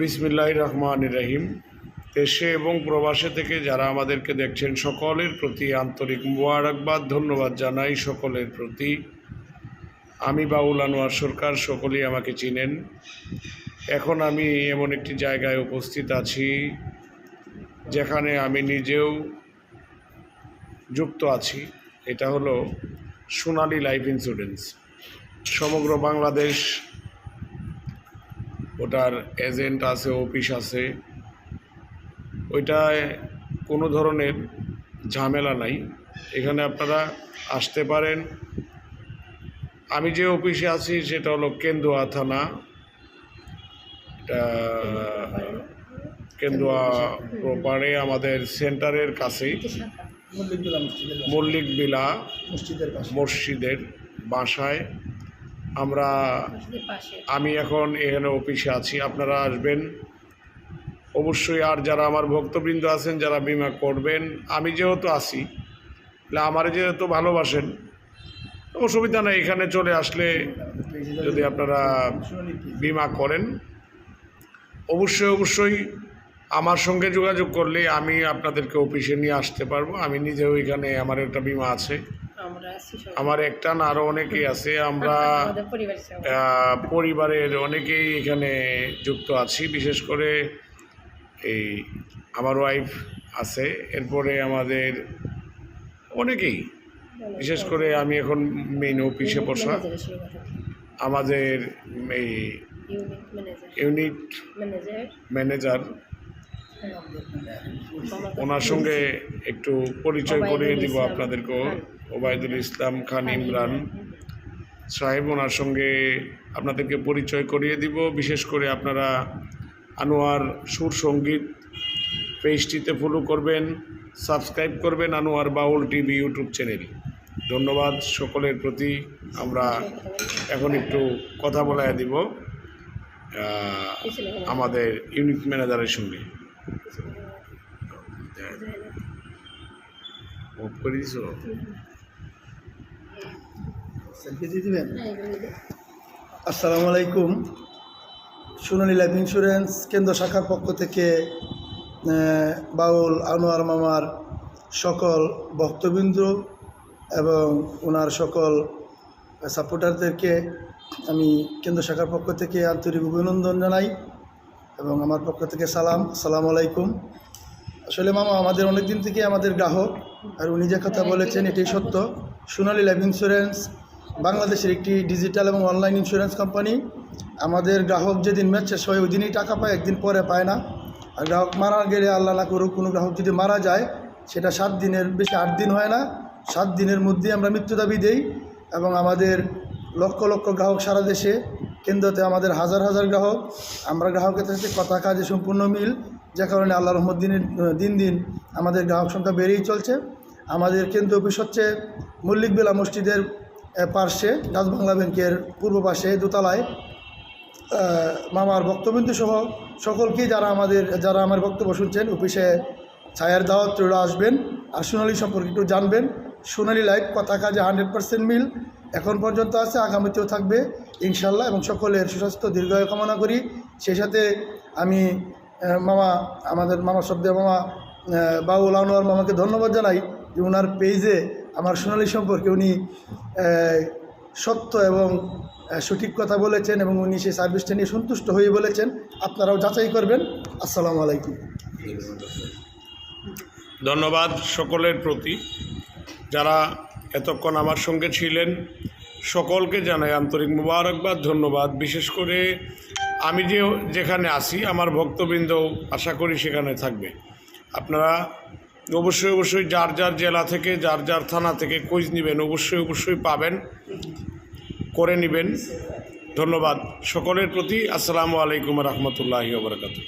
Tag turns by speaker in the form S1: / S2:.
S1: বিসমিল্লাহ রহমান রহিম। দেশে এবং প্রবাসে থেকে যারা আমাদেরকে দেখছেন, সকলের প্রতি আন্তরিক মুবারকবাদ, ধন্যবাদ জানাই সকলের প্রতি। আমি বাউল আনোয়ার সরকার, সকলেই আমাকে চিনেন। এখন আমি এমন একটি জায়গায় উপস্থিত আছি, যেখানে আমি নিজেও যুক্ত আছি। এটা হলো সোনালী লাইফ ইন্স্যুরেন্স। সমগ্র বাংলাদেশ ওটার এজেন্ট আছে অফিস আছে ওইটায় কোনো ধরনের ঝামেলা নাই। এখানে আপনারা আসতে পারেন। আমি যে অফিসে আছি সেটা হলো কেন্দুয়া থানা। কেন্দুয়া প্রপারে আমাদের সেন্টারের কাছেই। মল্লিক বিলা
S2: মসজিদের
S1: বাসায়। আমরা আমি এখন এখানে অফিসে আছি। আপনারা আসবেন। অবশ্যই আর যারা আমার ভক্তবৃন্দ আছেন, যারা বিমা করবেন, আমি যেহেতু আছি, তাহলে আমার যেহেতু ভালোবাসেন, অসুবিধা নেই, এখানে চলে আসলে যদি আপনারা বিমা করেন। অবশ্যই অবশ্যই আমার সঙ্গে যোগাযোগ করলে আমি আপনাদেরকে অফিসে নিয়ে আসতে পারব। আমি নিজেও এখানে আমার একটা বিমা আছে।
S3: আমরা
S1: একটা না আরও অনেকেই আছে আমরা
S3: পরিবারের
S1: অনেকেই এখানে যুক্ত আছি বিশেষ করে এই আমার ওয়াইফ আছে এরপরে আমাদের অনেকেই। বিশেষ করে আমি এখন মেইন অফিসে বসা। আমাদের এই
S3: unit manager
S1: unit
S3: manager
S1: manager
S3: মামা
S1: ওনার সঙ্গে একটু পরিচয় করিয়ে দিব আপনাদেরকেও। ওবায়দুল ইসলাম খান
S3: খান।
S1: ইমরান সাহেব ওনার সঙ্গে আপনাদেরকে পরিচয় করিয়ে দিব। বিশেষ করে আপনারা আনোয়ার সুর সংগীত পেজটিতে ফলো করবেন সাবস্ক্রাইব করবেন Anwar Baul TV YouTube channel. ধন্যবাদ সকলের প্রতি। আমরা এখন একটু কথা বলাই দিব আমাদের ইউনিট ম্যানেজারের সঙ্গে।
S2: আসসালামু আলাইকুম সোনালী লাইফ ইন্স্যুরেন্স কেন্দ্র শাখার পক্ষ থেকে বাউল আনোয়ার মামার সকল ভক্তবৃন্দ এবং ওনার সকল সাপোর্টারদেরকে আমি কেন্দ্র শাখার পক্ষ থেকে আন্তরিক অভিনন্দন জানাই। এবং আমার পক্ষ থেকে সালাম সালাম আলাইকুম। আসলে মামা, আমাদের অনেক দিন থেকে আমাদের গ্রাহক, আর উনি যে কথা বলেছেন এটাই সত্য। সোনালী লাইফ ইন্স্যুরেন্স বাংলাদেশের একটি ডিজিটাল এবং অনলাইন ইন্স্যুরেন্স কোম্পানি আমাদের গ্রাহক যেদিন ম্যাচ শেষ হয় ওই দিনই টাকা পায়, একদিন পরে পায় না। আর গ্রাহক মারা গেলে আল্লাহ না করুক, কোনো গ্রাহক যদি মারা যায়, সেটা সাত দিনের, বেশি আট দিন হয় না। সাত দিনের মধ্যেই আমরা মৃত্যু দাবি দেই এবং আমাদের লক্ষ লক্ষ গ্রাহক সারা দেশে কেন্দ্রতে আমাদের হাজার হাজার গ্রাহক, আমরা গ্রাহকের সাথে কথা কাজে সম্পূর্ণ মিল। যে কারণে আল্লাহ রহমত দিনের, দিন দিন আমাদের গ্রাহক সংখ্যা বেড়েই চলছে। আমাদের কেন্দ্র অফিস হচ্ছে মল্লিক বেলা মসজিদের পার্শ্বে ডাচ বাংলা ব্যাংকের পূর্ব পাশে, দোতলায়। মামার বক্তব্য সহ সকলকেই যারা আমাদের, যারা আমার বক্তব্য শুনছেন, অফিসে ছায়ার দাওয়াত আসবেন। আর সোনালি সম্পর্কে একটু জানবেন। সোনালি লাইফ কথা কাজে হান্ড্রেড পার্সেন্ট মিল। এখন পর্যন্ত আছে, আগামীতেও থাকবে ইনশাল্লাহ এবং সকলের সুস্বাস্থ্য, দীর্ঘায়ু কামনা করি। সেই সাথে আমি মামা, আমাদের মামা শব্দে, মামা বাউল আনোয়ার মামাকে ধন্যবাদ জানাই যে ওনার পেজে আমার সোনালি সম্পর্কে উনি সত্য এবং সঠিক কথা বলেছেন এবং উনি সেই সার্ভিসটা নিয়ে সন্তুষ্ট হয়ে বলেছেন। আপনারাও যাচাই করবেন। আসসালামু আলাইকুম।
S1: ধন্যবাদ সকলের প্রতি। যারা এতক্ষণ আমার সঙ্গে ছিলেন, সকলকে জানাই আন্তরিক মুবারকবাদ, ধন্যবাদ। বিশেষ করে আমি যে, যেখানে আসি আমার ভক্তবৃন্দ আশা করি সেখানে থাকবে। আপনারা অবশ্যই অবশ্যই যার যার জেলা থেকে, যার যার থানা থেকে খোঁজ নেবেন, অবশ্যই অবশ্যই পাবেন, করে নেবেন। ধন্যবাদ সকলের প্রতি। আসসালামু আলাইকুম রহমতুল্লাহি ওবরাকাতু